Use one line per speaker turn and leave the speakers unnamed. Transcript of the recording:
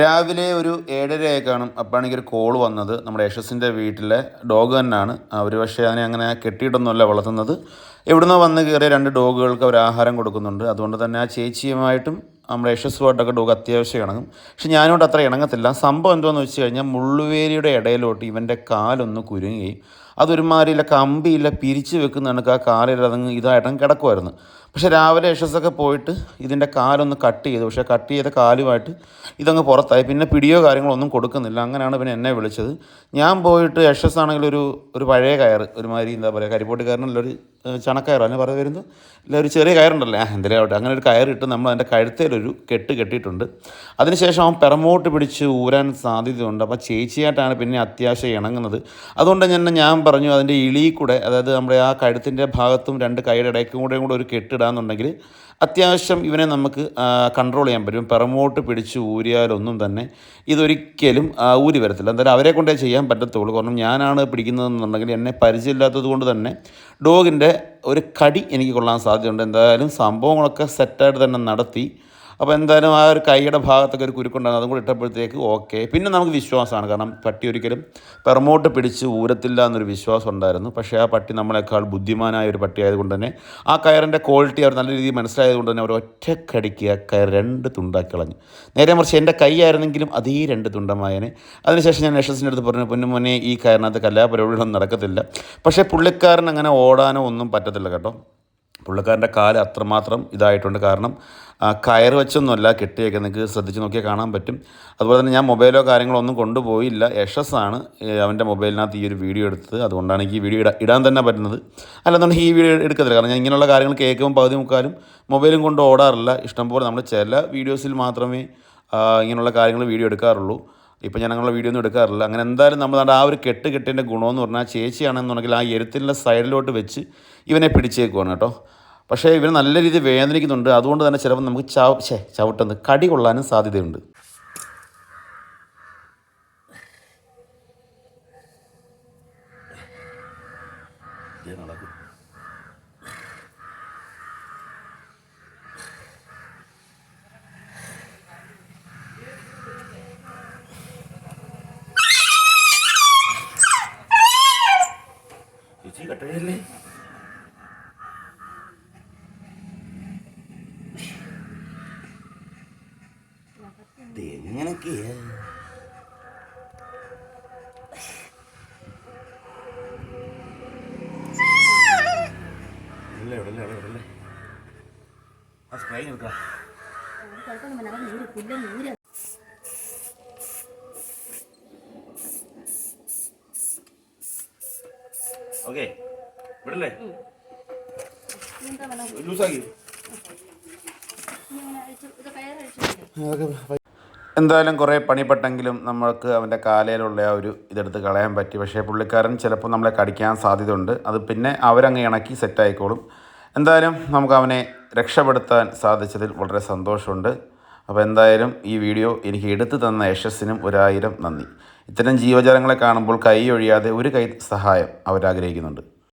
രാവിലെ ഒരു ഏഴരയായി കാണും. അപ്പോഴാണെങ്കിൽ ഒരു കോൾ വന്നത്. നമ്മുടെ യശസ്സിന്റെ വീട്ടിലെ ഡോഗ് തന്നെയാണ്. അവർ പക്ഷേ അതിനെ അങ്ങനെ കെട്ടിയിട്ടൊന്നുമല്ല വളർത്തുന്നത്. എവിടുന്നോ വന്ന് കയറിയ രണ്ട് ഡോഗുകൾക്ക് അവർ ആഹാരം കൊടുക്കുന്നുണ്ട്. അതുകൊണ്ട് തന്നെ ആ ചേച്ചിയുമായിട്ടും നമ്മുടെ യശസ്വായിട്ടൊക്കെ ഡോഗ് അത്യാവശ്യം ഇണങ്ങും പക്ഷെ ഞാനോട് അത്ര ഇണങ്ങത്തില്ല. സംഭവം എന്തോന്ന് വെച്ച് കഴിഞ്ഞാൽ മുള്ളുവേലിയുടെ ഇടയിലോട്ട് ഇവന്റെ കാലൊന്ന് കുരുങ്ങുകയും അതൊരുമാതിരിയില്ല കമ്പിയില്ല പിരിച്ച് വെക്കുന്ന കണക്ക് ആ കാലിൽ അതങ്ങ് ഇതായിട്ടും കിടക്കുമായിരുന്നു പക്ഷേ രാവിലെ യശസ്സൊക്കെ പോയിട്ട് ഇതിന്റെ കാലൊന്ന് കട്ട് ചെയ്തു. പക്ഷേ കട്ട് ചെയ്ത കാലുമായിട്ട് ഇതങ്ങ് പുറത്തായി. പിന്നെ പിടിയോ കാര്യങ്ങളോ ഒന്നും കൊടുക്കുന്നില്ല. അങ്ങനെയാണ് പിന്നെ എന്നെ വിളിച്ചത്. ഞാൻ പോയിട്ട് യശസ് ആണെങ്കിൽ ഒരു ഒരു പഴയ കയർ ഒരുമാതിരി എന്താ പറയുക കരിപ്പോട്ടുകാരനുള്ള ഒരു ചണക്കയർ അതിന് പറഞ്ഞു വരുന്നത്? ഇല്ല ഒരു ചെറിയ കയറുണ്ടല്ലേ? എന്തെങ്കിലും അങ്ങനെ ഒരു കയറിട്ട് നമ്മൾ അതിന്റെ കഴുത്തേലൊരു കെട്ട് കെട്ടിയിട്ടുണ്ട്. അതിനുശേഷം അവൻ പിറമോട്ട് പിടിച്ച് ഊരാൻ സാധ്യതയുണ്ട്. അപ്പോൾ ചേച്ചിയായിട്ടാണ് പിന്നെ അത്യാവശ്യം ഇണങ്ങുന്നത്. അതുകൊണ്ട് തന്നെ ഞാൻ പറഞ്ഞു അതിന്റെ ഇളി കൂടെ അതായത് നമ്മുടെ ആ കഴുത്തിന്റെ ഭാഗത്തും രണ്ട് കൈയുടെ ഇടയ്ക്കും കൂടെയും കൂടെ ഒരു കെട്ടിടാന്നുണ്ടെങ്കിൽ അത്യാവശ്യം ഇവനെ നമുക്ക് കൺട്രോൾ ചെയ്യാൻ പറ്റും. പിറമോട്ട് പിടിച്ച് ഊരിയാലൊന്നും തന്നെ ഇതൊരിക്കലും ഊരി വരത്തില്ല. എന്തായാലും അവരെ കൊണ്ടേ ചെയ്യാൻ പറ്റത്തുള്ളൂ. കാരണം ഞാനാണ് പിടിക്കുന്നതെന്നുണ്ടെങ്കിൽ എന്നെ പരിചയമില്ലാത്തത് കൊണ്ട് തന്നെ ഡോഗിന്റെ ഒരു കടി എനിക്ക് കൊള്ളാൻ സാധ്യതയുണ്ട്. എന്തായാലും സംഭവങ്ങളൊക്കെ സെറ്റായിട്ട് തന്നെ നടത്തി. അപ്പോൾ എന്തായാലും ആ ഒരു കൈയുടെ ഭാഗത്തൊക്കെ ഒരു കുരുക്കുണ്ടാകും അതും കൂടി ഇട്ടപ്പോഴത്തേക്ക് ഓക്കെ പിന്നെ നമുക്ക് വിശ്വാസമാണ്. കാരണം പട്ടി ഒരിക്കലും പെർമോട്ട് പിടിച്ച് ഊരത്തില്ല എന്നൊരു വിശ്വാസം ഉണ്ടായിരുന്നു. പക്ഷേ ആ പട്ടി നമ്മളെക്കാൾ ബുദ്ധിമാനായ ഒരു പട്ടി ആയതുകൊണ്ട് തന്നെ ആ കയറിന്റെ ക്വാളിറ്റി അവർ നല്ല രീതിയിൽ മനസ്സിലായതുകൊണ്ട് തന്നെ അവർ ഒറ്റക്കടിക്ക് ആ കയർ രണ്ട് തുണ്ടാക്കി കളഞ്ഞു. നേരെ മറിച്ച് എന്റെ കൈയായിരുന്നെങ്കിലും അതേ രണ്ട് തുണ്ടമായനെ. അതിനുശേഷം ഞാൻ യശസ്സിന്റെ അടുത്ത് പറഞ്ഞു പൊന്നുമോനെ ഈ കയറിനകത്ത് കലാപരിപാടികളൊന്നും നടക്കത്തില്ല. പക്ഷേ പുള്ളിക്കാരൻ അങ്ങനെ ഓടാനോ ഒന്നും പറ്റത്തില്ല കേട്ടോ. പുള്ളിക്കാരന്റെ കാൽ അത്രമാത്രം ഇതായിട്ടുണ്ട്. കാരണം കയറ് വെച്ചൊന്നുമല്ല കെട്ടിയൊക്കെ നിങ്ങൾക്ക് ശ്രദ്ധിച്ച് നോക്കിയാൽ കാണാൻ പറ്റും. അതുപോലെ തന്നെ ഞാൻ മൊബൈലോ കാര്യങ്ങളോ ഒന്നും കൊണ്ടുപോയില്ല. യശസ്സാണ് അവന്റെ മൊബൈലിനകത്ത് ഈ ഒരു വീഡിയോ എടുത്തത്. അതുകൊണ്ടാണ് എനിക്ക് ഈ വീഡിയോ ഇടാ ഇടാൻ തന്നെ പറ്റുന്നത്. അല്ലെന്നുണ്ടെങ്കിൽ ഈ വീഡിയോ എടുക്കത്തില്ല. കാരണം ഞാൻ ഇങ്ങനെയുള്ള കാര്യങ്ങൾ കേൾക്കുമ്പോൾ പകുതി മുക്കാലും മൊബൈലും കൊണ്ട് ഓടാറില്ല. ഇഷ്ടംപോലെ നമ്മൾ ചില വീഡിയോസിൽ മാത്രമേ ഇങ്ങനെയുള്ള കാര്യങ്ങൾ വീഡിയോ എടുക്കാറുള്ളൂ. ഇപ്പം ഞാൻ അങ്ങനെയുള്ള വീഡിയോ ഒന്നും എടുക്കാറില്ല. അങ്ങനെ എന്തായാലും നമ്മൾ ആ ഒരു കെട്ട് കെട്ടിന്റെ ഗുണമെന്ന് പറഞ്ഞാൽ ചേച്ചിയാണെന്നുണ്ടെങ്കിൽ ആ എരുത്തിന്റെ സൈഡിലോട്ട് വെച്ച് ഇവനെ പിടിച്ചേക്കുവാണ് കേട്ടോ. പക്ഷേ ഇവന് നല്ല രീതിയിൽ വേദനിക്കുന്നുണ്ട്. അതുകൊണ്ട് തന്നെ ചിലപ്പോൾ നമുക്ക് ചാവ് ഛേ ചവിട്ടുന്നത് കടി കൊള്ളാനും സാധ്യതയുണ്ട്. ചേച്ചി കട്ടഴല്ലേ എങ്ങനെയൊക്കെയാ ഇവിടെ ഇവിടെ ഇവിടെ ഇല്ല ആ സ്പ്രേ എടുക്കാം
കുഴപ്പമൊന്നും വേണ്ട. അവൻ ഊര് പുല്ലൊന്ന് ഊര്.
ഓക്കെ. വിടല്ലേ? ലൂസാക്കി? എന്തായാലും കുറേ പണിപ്പെട്ടെങ്കിലും നമ്മൾക്ക് അവന്റെ കാലയിലുള്ള ആ ഒരു ഇതെടുത്ത് കളയാൻ പറ്റി. പക്ഷേ പുള്ളിക്കാരൻ ചിലപ്പോൾ നമ്മളെ കടിക്കാൻ സാധ്യതയുണ്ട്. അത് പിന്നെ അവരങ്ങ് ഇണക്കി സെറ്റായിക്കോളും. എന്തായാലും നമുക്ക് അവനെ രക്ഷപ്പെടുത്താൻ സാധിച്ചതിൽ വളരെ സന്തോഷമുണ്ട്. അപ്പോൾ എന്തായാലും ഈ വീഡിയോ എനിക്ക് എടുത്തു തന്ന യശസ്സിനും ഒരായിരം നന്ദി. ഇത്തരം ജീവജാലങ്ങളെ കാണുമ്പോൾ കൈ ഒഴിയാതെ ഒരു കൈ സഹായം അവരാഗ്രഹിക്കുന്നുണ്ട്.